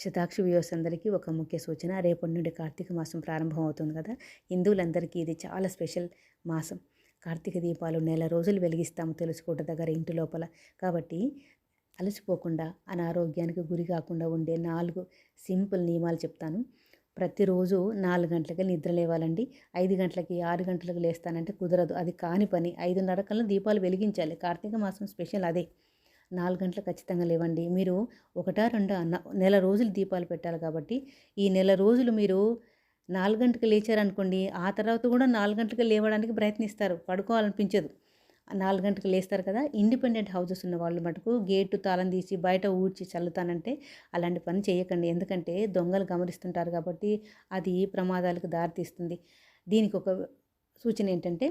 Shatakshi viewers అందరికీ ఒక ముఖ్య సూచన. రేపటి నుండి కార్తీక మాసం ప్రారంభం అవుతుంది కదా. హిందువులందరికీ ఇది చాలా స్పెషల్ మాసం. కార్తీక దీపాలు నెల రోజులు వెలిగిస్తాము తెలుసుకుంట దగ్గర ఇంటి లోపల. కాబట్టి అలసిపోకుండా అనారోగ్యానికి గురి కాకుండా ఉండే నాలుగు సింపుల్ నియమాలు చెప్తాను. ప్రతిరోజు నాలుగు గంటలకి నిద్ర లేవాలండి. ఐదు గంటలకి ఆరు గంటలకు లేస్తానంటే కుదరదు. అది కాని పని. ఐదున్నర కల్లా దీపాలు వెలిగించాలి. కార్తీక మాసం స్పెషల్ అదే. నాలుగు గంటలు ఖచ్చితంగా లేవండి. మీరు ఒకటా రెండా నెల రోజులు దీపాలు పెట్టాలి కాబట్టి ఈ నెల రోజులు మీరు నాలుగు గంటలకు లేచారనుకోండి ఆ తర్వాత కూడా నాలుగు గంటలకు లేవడానికి ప్రయత్నిస్తారు. పడుకోవాలనిపించదు. నాలుగు గంటలకు లేస్తారు కదా ఇండిపెండెంట్ హౌసెస్ ఉన్న వాళ్ళు మటుకు గేటు తాళం తీసి బయట ఊడ్చి చల్లుతానంటే అలాంటి పని చేయకండి. ఎందుకంటే దొంగలు గమనిస్తుంటారు కాబట్టి అది ప్రమాదాలకు దారితీస్తుంది. దీనికి ఒక సూచన ఏంటంటే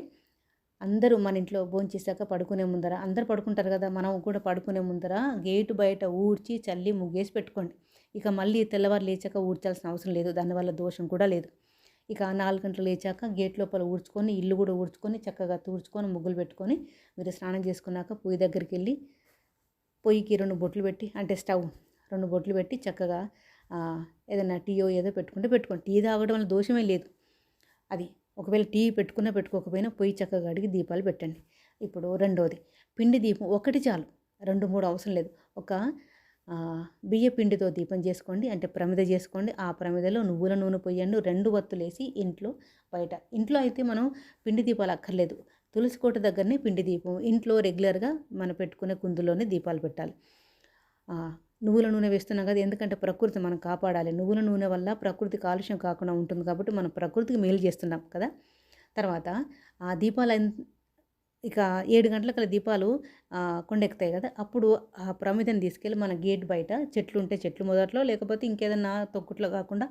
అందరూ మన ఇంట్లో భోంచేసాక పడుకునే ముందర అందరు పడుకుంటారు కదా మనం కూడా పడుకునే ముందర గేటు బయట ఊడ్చి చల్లి ముగ్గేసి పెట్టుకోండి. ఇక మళ్ళీ తెల్లవారు లేచాక ఊడ్చాల్సిన అవసరం లేదు దానివల్ల దోషం కూడా లేదు. ఇక నాలుగు గంటలు లేచాక గేట్ లోపల ఊడ్చుకొని ఇల్లు కూడా ఊడ్చుకొని చక్కగా తూడ్చుకొని ముగ్గులు పెట్టుకొని మీరు స్నానం చేసుకున్నాక పొయ్యి దగ్గరికి వెళ్ళి పొయ్యికి రెండు బొట్లు పెట్టి అంటే స్టవ్ రెండు బొట్లు పెట్టి చక్కగా ఏదైనా టీయో ఏదో పెట్టుకుంటే పెట్టుకోండి. టీ తాగడం వల్ల దోషమే లేదు. అది ఒకవేళ టీ పెట్టుకున్నా పెట్టుకోకపోయినా పొయ్యి చక్కగా అడిగి దీపాలు పెట్టండి. ఇప్పుడు రెండోది పిండి దీపం ఒకటి చాలు రెండు మూడు అవసరం లేదు. ఒక బియ్య పిండితో దీపం చేసుకోండి అంటే ప్రమిద చేసుకోండి. ఆ ప్రమిదలో నువ్వుల నూనె పొయ్యండి రెండు వత్తులేసి ఇంట్లో బయట ఇంట్లో అయితే మనం పిండి దీపాలు అక్కర్లేదు. తులసి కోట దగ్గరనే పిండి దీపం ఇంట్లో రెగ్యులర్గా మనం పెట్టుకునే కుందులోనే దీపాలు పెట్టాలి. నువ్వుల నూనె వేస్తున్నాం కదా ఎందుకంటే ప్రకృతి మనం కాపాడాలి. నువ్వుల నూనె వల్ల ప్రకృతి కాలుష్యం కాకుండా ఉంటుంది కాబట్టి మనం ప్రకృతికి మేలు చేస్తున్నాం కదా. తర్వాత ఆ దీపాలు అన్- ఇక ఏడు గంటలకల దీపాలు కొండెక్కుతాయి కదా అప్పుడు ఆ ప్రమిదని తీసుకెళ్ళి మన గేట్ బయట చెట్లు ఉంటే చెట్లు మొదట్లో లేకపోతే ఇంకేదన్నా తొక్కుట్లో కాకుండా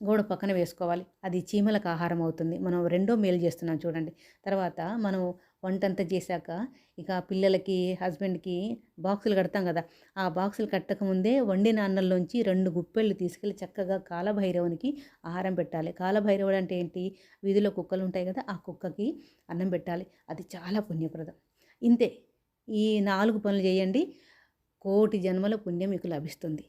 గోడ పక్కన వేసుకోవాలి. అది చీమలకు ఆహారం అవుతుంది. మనం రెండో మేలు చేస్తున్నాం చూడండి. తర్వాత మనం వంటంతా చేశాక ఇక పిల్లలకి హస్బెండ్కి బాక్సులు కడతాం కదా. ఆ బాక్సులు కట్టకముందే వండిన అన్నంలోంచి రెండు గుప్పెళ్ళు తీసుకెళ్ళి చక్కగా కాలభైరవునికి ఆహారం పెట్టాలి. కాలభైరవుడు అంటే ఏంటి? వీధిలో కుక్కలు ఉంటాయి కదా ఆ కుక్కకి అన్నం పెట్టాలి. అది చాలా పుణ్యప్రదం. ఇంతే. ఈ నాలుగు పనులు చేయండి. కోటి జన్మల పుణ్యం మీకు లభిస్తుంది.